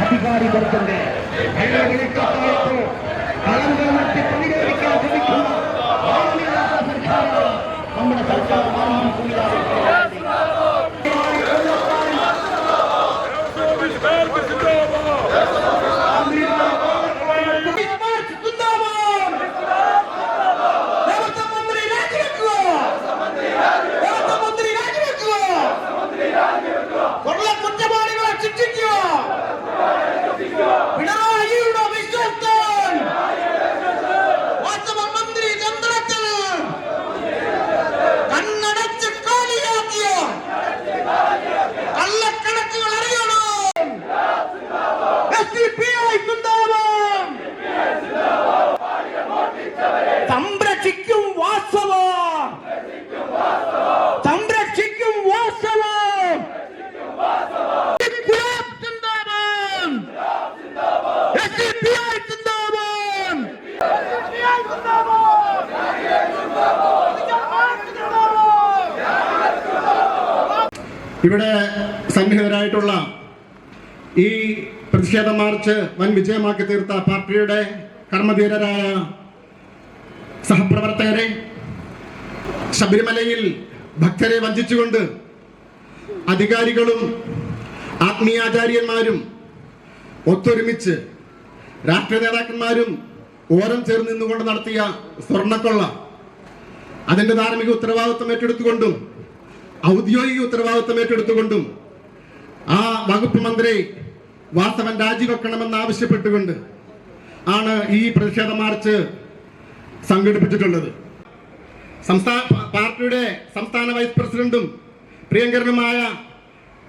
അധികാരികൾക്കുണ്ട് സംരക്ഷിക്കും വാസ്തവം സംരക്ഷിക്കും വാസ്തവം. ഇവിടെ സന്നിഹിതരായിട്ടുള്ള ഈ പ്രതിഷേധ മാർച്ച് വൻ വിജയമാക്കി തീർത്ത പാർട്ടിയുടെ കർമ്മധീരരായ സഹപ്രവർത്തകരെ ശബരിമലയിൽ ഭക്തരെ വഞ്ചിച്ചുകൊണ്ട് അധികാരികളും ആത്മീയാചാര്യന്മാരും ഒത്തൊരുമിച്ച് രാഷ്ട്രീയ നേതാക്കന്മാരും ഓരം ചേർന്ന് നിന്നുകൊണ്ട് നടത്തിയ സ്വർണക്കൊള്ള അതിന്റെ ധാർമ്മിക ഉത്തരവാദിത്വം ഏറ്റെടുത്തുകൊണ്ടും ഔദ്യോഗിക ഉത്തരവാദിത്വം ഏറ്റെടുത്തുകൊണ്ടും ആ വകുപ്പ് മന്ത്രി വാസ്തവൻ രാജിവെക്കണമെന്ന് ആവശ്യപ്പെട്ടുകൊണ്ട് ആണ് ഈ പ്രതിഷേധ മാർച്ച് സംഘടിപ്പിച്ചിട്ടുള്ളത്. സംസ്ഥാന പാർട്ടിയുടെ സംസ്ഥാന വൈസ് പ്രസിഡന്റും പ്രിയങ്കരനുമായ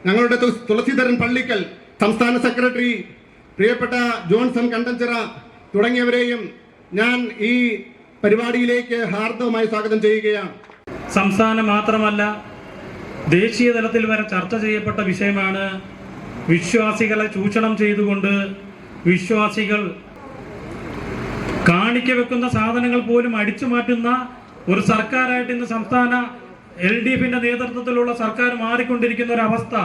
ഞങ്ങളുടെ തുളസീധരൻ പള്ളിക്കൽ സംസ്ഥാന സെക്രട്ടറി പ്രിയപ്പെട്ട ജോൺസൺ കണ്ടഞ്ചിറ തുടങ്ങിയവരെയും ഞാൻ ഈ പരിപാടിയിലേക്ക് ഹാർദവമായി സ്വാഗതം ചെയ്യുകയാണ്. സംസ്ഥാനം മാത്രമല്ല ദേശീയ തലത്തിൽ വരെ ചർച്ച ചെയ്യപ്പെട്ട വിഷയമാണ് വിശ്വാസികളെ ചൂഷണം ചെയ്തുകൊണ്ട് വിശ്വാസികൾ കാണിക്ക വെക്കുന്ന സാധനങ്ങൾ പോലും അടിച്ചു മാറ്റുന്ന ഒരു സർക്കാരായിട്ട് ഇന്ന് സംസ്ഥാന എൽ ഡി എഫിന്റെ നേതൃത്വത്തിലുള്ള സർക്കാർ മാറിക്കൊണ്ടിരിക്കുന്ന ഒരു അവസ്ഥ.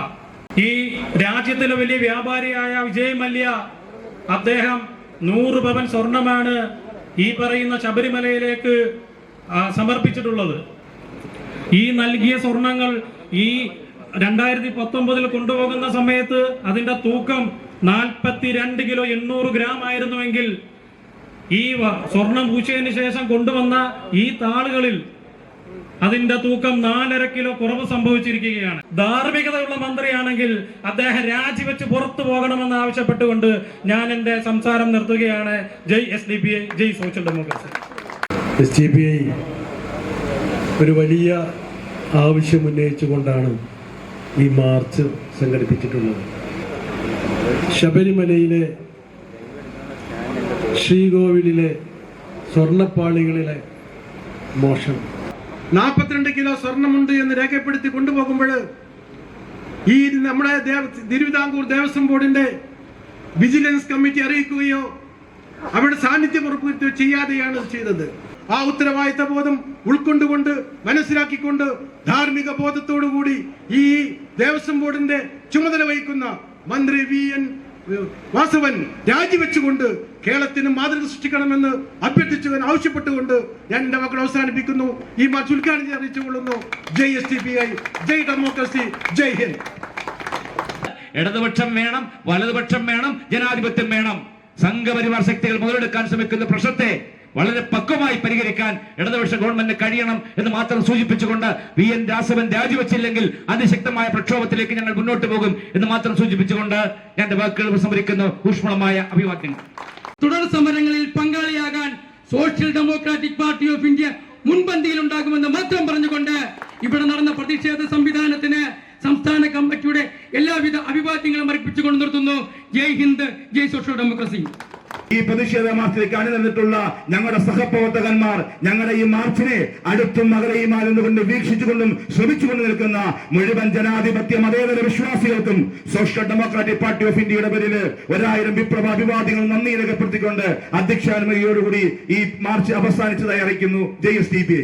ഈ രാജ്യത്തിലെ വലിയ വ്യാപാരിയായ വിജയ് മല്യ അദ്ദേഹം നൂറ് പവൻ സ്വർണമാണ് ഈ പറയുന്ന ശബരിമലയിലേക്ക് സമർപ്പിച്ചിട്ടുള്ളത്. ഈ നൽകിയ സ്വർണങ്ങൾ ഈ രണ്ടായിരത്തി പത്തൊമ്പതിൽ കൊണ്ടുപോകുന്ന സമയത്ത് അതിന്റെ തൂക്കം നാൽപ്പത്തി രണ്ട് കിലോ എണ്ണൂറ് ഗ്രാം ആയിരുന്നുവെങ്കിൽ ഈ സ്വർണം പൂച്ചതിന് ശേഷം കൊണ്ടുവന്ന ഈ താളുകളിൽ അതിന്റെ തൂക്കം നാലര കിലോ കുറവ് സംഭവിച്ചിരിക്കുകയാണ്. ധാർമ്മികതയുള്ള മന്ത്രിയാണെങ്കിൽ അദ്ദേഹം രാജിവെച്ച് പുറത്തു പോകണമെന്ന് ആവശ്യപ്പെട്ടുകൊണ്ട് ഞാൻ എന്റെ സംസാരം നിർത്തുകയാണ്. ജയ് S D P I Jai social democracy. S D P I ഒരു വലിയ ആവശ്യം ഉന്നയിച്ചുകൊണ്ടാണ് ഈ മാർച്ച് സംഘടിപ്പിച്ചിട്ടുള്ളത്. ശബരിമലയിലെ ശ്രീകോവിലിലെ സ്വർണപ്പാളികളിലെ മോഷണം നാൽപ്പത്തിരണ്ട് കിലോ സ്വർണമുണ്ട് എന്ന് രേഖപ്പെടുത്തി കൊണ്ടുപോകുമ്പോൾ ഈ നമ്മുടെ തിരുവിതാംകൂർ ദേവസ്വം ബോർഡിന്റെ വിജിലൻസ് കമ്മിറ്റി അറിയിക്കുകയോ അവരുടെ സാന്നിധ്യം ഉറപ്പുവരുത്തുകയോ ചെയ്യാതെയാണ് ചെയ്തത്. ആ ഉത്തരവാദിത്ത ബോധം ഉൾക്കൊണ്ടുകൊണ്ട് മനസ്സിലാക്കിക്കൊണ്ട് ധാർമ്മിക ബോധത്തോടു കൂടി ഈ ദേവസ്വം ബോർഡിന്റെ ചുമതല വഹിക്കുന്ന മന്ത്രി വി എൻ വാസവൻ രാജിവെച്ചുകൊണ്ട് കേരളത്തിന് മാതൃക സൃഷ്ടിക്കണമെന്ന് അഭ്യർത്ഥിച്ചു ആവശ്യപ്പെട്ടുകൊണ്ട് ഞാൻ എന്റെ മക്കൾ അവസാനിപ്പിക്കുന്നു. ഈ മാർച്ച് ഉദ്ഘാടനം അറിയിച്ചുകൊള്ളുന്നു. ജയ് എസ് ടി പി ഐ ജയ് ഡെമോക്രസി ജയ് ഹിന്ദ്. ഇടതുപക്ഷം വേണം വലതുപക്ഷം വേണം ജനാധിപത്യം വേണം. സംഘപരിവാർ ശക്തികൾ മുതലെടുക്കാൻ ശ്രമിക്കുന്ന പ്രശ്നത്തെ വളരെ പക്വമായി പരിഹരിക്കാൻ ഇടതുപക്ഷ ഗവൺമെന്റ് കഴിയണം എന്ന് മാത്രം സൂചിപ്പിച്ചുകൊണ്ട് വി എൻ രാസവൻ രാജിവെച്ചില്ലെങ്കിൽ അതിശക്തമായ പ്രക്ഷോഭത്തിലേക്ക് ഞങ്ങൾ മുന്നോട്ട് പോകും എന്ന് മാത്രം സൂചിപ്പിച്ചുകൊണ്ട് ഞാൻ വാക്കുകൾ സംഭരിക്കുന്നു ഊഷ്മളമായ അഭിവാദ്യങ്ങൾ. തുടർ സമരങ്ങളിൽ പങ്കാളിയാകാൻ Social Democratic Party of India മുൻപന്തിയിൽ ഉണ്ടാകുമെന്ന് മാത്രം പറഞ്ഞുകൊണ്ട് ഇവിടെ നടന്ന പ്രതിഷേധ സംവിധാനത്തിന് സംസ്ഥാന കമ്മിറ്റിയുടെ എല്ലാവിധ അഭിവാദ്യങ്ങളും അർപ്പിച്ചുകൊണ്ട് നിർത്തുന്നു. ജയ് ഹിന്ദ് ജയ് സോഷ്യൽ ഡെമോക്രസി. ഈ പ്രതിഷേധ മാർച്ചിലേക്ക് അണിനിന്നിട്ടുള്ള ഞങ്ങളുടെ സഹപ്രവർത്തകന്മാർ ഞങ്ങളുടെ ഈ മാർച്ചിനെ അടുത്തും അകലെയുമായിരുന്നുകൊണ്ട് വീക്ഷിച്ചുകൊണ്ടും ശ്രമിച്ചുകൊണ്ട് നിൽക്കുന്ന മുഴുവൻ ജനാധിപത്യ മതേതര വിശ്വാസികൾക്കും സോഷ്യൽ ഡെമോക്രാറ്റിക് പാർട്ടി ഓഫ് ഇന്ത്യയുടെ പേരിൽ ഒരായിരം വിപ്ലവ അഭിവാദ്യങ്ങൾ നന്ദി രേഖപ്പെടുത്തിക്കൊണ്ട് അധ്യക്ഷാനുമതിയോടുകൂടി ഈ മാർച്ച് അവസാനിച്ചതായി അറിയിക്കുന്നു. J S D P